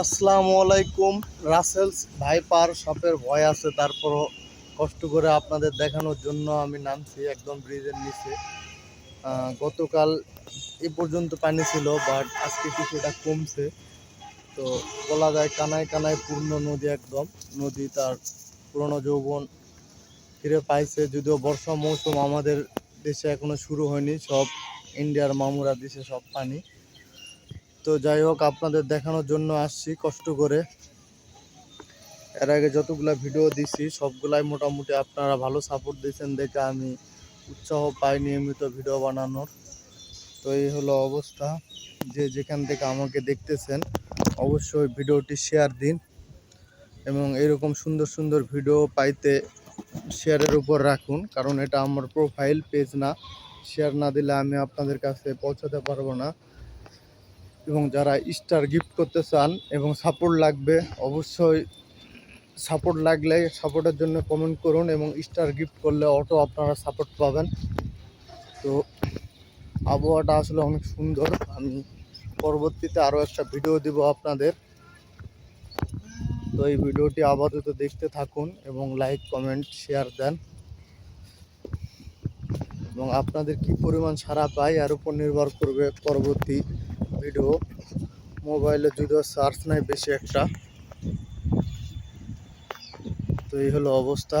আসসালামু আলাইকুম। Russell's viper সাপের ভয় আছে, তারপরও কষ্ট করে আপনাদের দেখানোর জন্য আমি নামছি, একদম ব্রিজের নিচে। গতকাল এ পর্যন্ত পানি ছিল বাট আজকে কিছুটা কমছে। তো বলা যায় কানায় কানায় পূর্ণ নদী একদম। নদী তার পুরনো যৌবন ফিরে পাইছে, যদিও বর্ষা মৌসুম আমাদের দেশে এখনও শুরু হয়নি, সব ইন্ডিয়ার মামুরা দেশে সব পানি। তো যাই হোক, আপনাদের দেখানোর জন্য আসছি কষ্ট করে। এর আগে যতগুলা ভিডিও দিছি, সবগুলাই মোটামুটি আপনারা ভালো সাপোর্ট দিয়েছেন দেখে আমি উৎসাহ পাই নিয়মিত ভিডিও বানানোর। তো এই হলো অবস্থা। যে যেখান থেকে আমাকে দেখতেছেন, অবশ্যই ভিডিওটি শেয়ার দিন এবং এরকম সুন্দর সুন্দর ভিডিও পাইতে শেয়ারের উপর রাখুন, কারণ এটা আমার প্রোফাইল পেজ না। শেয়ার না দিলে আমি আপনাদের কাছে পৌঁছাতে পারব না। এবং যারা স্টার গিফট করতে চান এবং সাপোর্ট লাগবে, অবশ্যই সাপোর্ট লাগলে সাপোর্টের জন্য কমেন্ট করুন এবং স্টার গিফট করলে অটো আপনারা সাপোর্ট পাবেন। তো আবহাওয়াটা আসলে অনেক সুন্দর। আমি পরবর্তীতে আরও একটা ভিডিও দিব আপনাদের। তো এই ভিডিওটি আপাতত দেখতে থাকুন এবং লাইক কমেন্ট শেয়ার দেন। এবং আপনাদের কি পরিমাণ সারা পায়, এর উপর নির্ভর করবে পরবর্তী ভিডিও। মোবাইলে যদিও চার্জ নাই বেশি একটা। তো এই হলো অবস্থা।